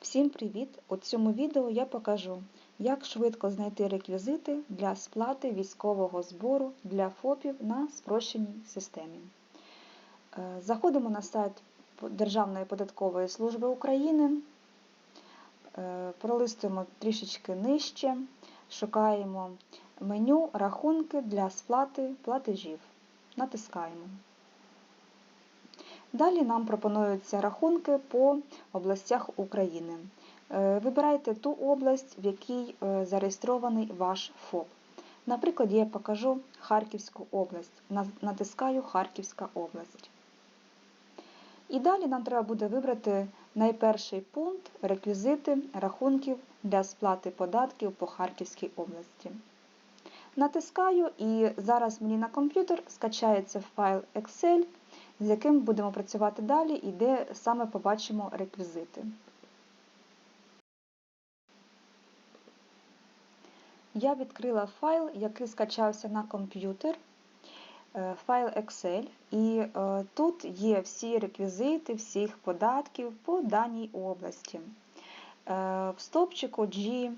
Всім привіт! У цьому відео я покажу, як швидко знайти реквізити для сплати військового збору для ФОПів на спрощеній системі. Е, Заходимо на сайт Державної податкової служби України, е, пролистуємо трішечки нижче, шукаємо меню Рахунки для сплати платежів. Натискаємо. Далі нам пропонуються рахунки по областях України. Е, Вибирайте ту область, в якій е, зареєстрований ваш ФОП. Наприклад, я покажу Харківську область. Натискаю Харківська область. І далі нам треба буде вибрати найперший пункт реквізити рахунків для сплати податків по Харківській області. Натискаю і зараз мені на комп'ютер скачається файл Excel, з яким будемо працювати далі і де саме побачимо реквізити. Я відкрила файл, який скачався на комп'ютер, е, файл Excel, і е, тут є всі реквізити всіх податків по даній області. Е, В стовпчику G,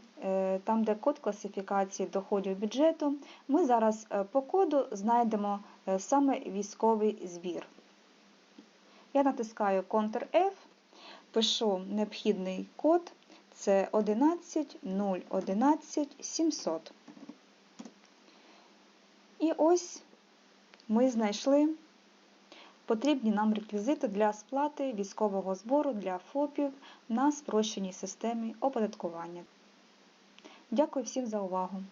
там де код класифікації доходів бюджету, ми зараз по коду знайдемо саме військовий збір. Я натискаю Ctrl-F, пишу необхідний код, це 11 011 700. І ось ми знайшли потрібні нам реквізити для сплати військового збору для ФОПів на спрощеній системі оподаткування. Дякую всім за увагу!